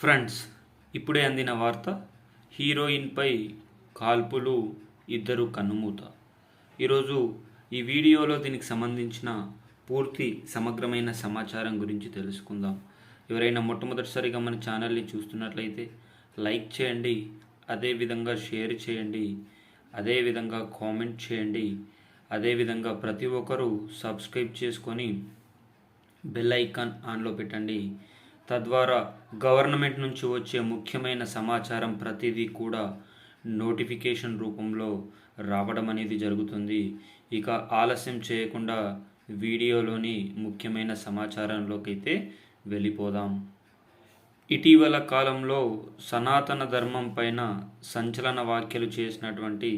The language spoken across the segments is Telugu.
ఫ్రెండ్స్ ఇప్పుడే అందిన వార్త హీరోయిన్పై కాల్పులు ఇద్దరు కన్నుమూత. ఈరోజు ఈ వీడియోలో దీనికి సంబంధించిన పూర్తి సమగ్రమైన సమాచారం గురించి తెలుసుకుందాం. ఎవరైనా మొట్టమొదటిసారిగా మన ఛానల్ని చూస్తున్నట్లయితే లైక్ చేయండి అదేవిధంగా షేర్ చేయండి అదేవిధంగా కామెంట్ చేయండి అదేవిధంగా ప్రతి ఒక్కరూ సబ్స్క్రైబ్ చేసుకొని బెల్ ఐకాన్ ఆన్లో పెట్టండి. తద్వారా గవర్నమెంట్ నుంచి వచ్చే ముఖ్యమైన సమాచారం ప్రతిదీ కూడా నోటిఫికేషన్ రూపంలో రావడం అనేది జరుగుతుంది. ఇక ఆలస్యం చేయకుండా వీడియోలోని ముఖ్యమైన సమాచారంలోకైతే వెళ్ళిపోదాం. ఇటీవల కాలంలో సనాతన ధర్మం పైన సంచలన వ్యాఖ్యలు చేసినటువంటి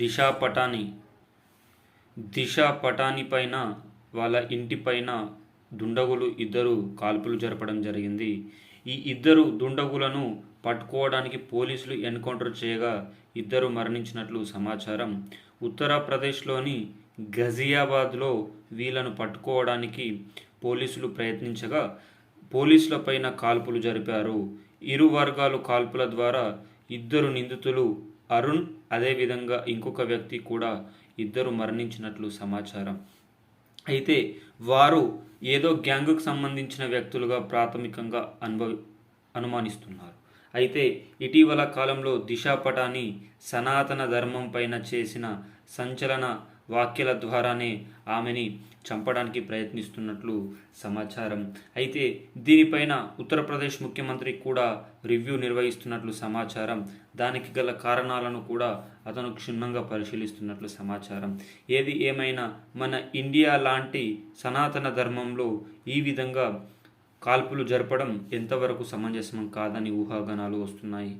దిశా పటాని దిశ పటాని పైన వాళ్ళ ఇంటి పైన దుండగులు ఇద్దరు కాల్పులు జరపడం జరిగింది. ఈ ఇద్దరు దుండగులను పట్టుకోవడానికి పోలీసులు ఎన్కౌంటర్ చేయగా ఇద్దరు మరణించినట్లు సమాచారం. ఉత్తరప్రదేశ్లోని గజియాబాద్లో వీళ్ళను పట్టుకోవడానికి పోలీసులు ప్రయత్నించగా పోలీసులపైన కాల్పులు జరిపారు. ఇరు వర్గాలు కాల్పుల ద్వారా ఇద్దరు నిందితులు అరుణ్ అదేవిధంగా ఇంకొక వ్యక్తి కూడా ఇద్దరు మరణించినట్లు సమాచారం. అయితే వారు ఏదో గ్యాంగుకు సంబంధించిన వ్యక్తులుగా ప్రాథమికంగా అనుభవి అనుమానిస్తున్నారు. అయితే ఇటీవల కాలంలో దిశా పటాని సనాతన ధర్మం పైన చేసిన సంచలన వాక్యల ద్వారానే ఆమెని చంపడానికి ప్రయత్నిస్తున్నట్లు సమాచారం. అయితే దీనిపైన ఉత్తరప్రదేశ్ ముఖ్యమంత్రి కూడా రివ్యూ నిర్వహిస్తున్నట్లు సమాచారం. దానికి గల కారణాలను కూడా అతను క్షుణ్ణంగా పరిశీలిస్తున్నట్లు సమాచారం. ఏది ఏమైనా మన ఇండియా లాంటి సనాతన ధర్మంలో ఈ విధంగా కాల్పులు జరపడం ఎంతవరకు సమంజసం కాదని ఊహాగానాలు వస్తున్నాయి.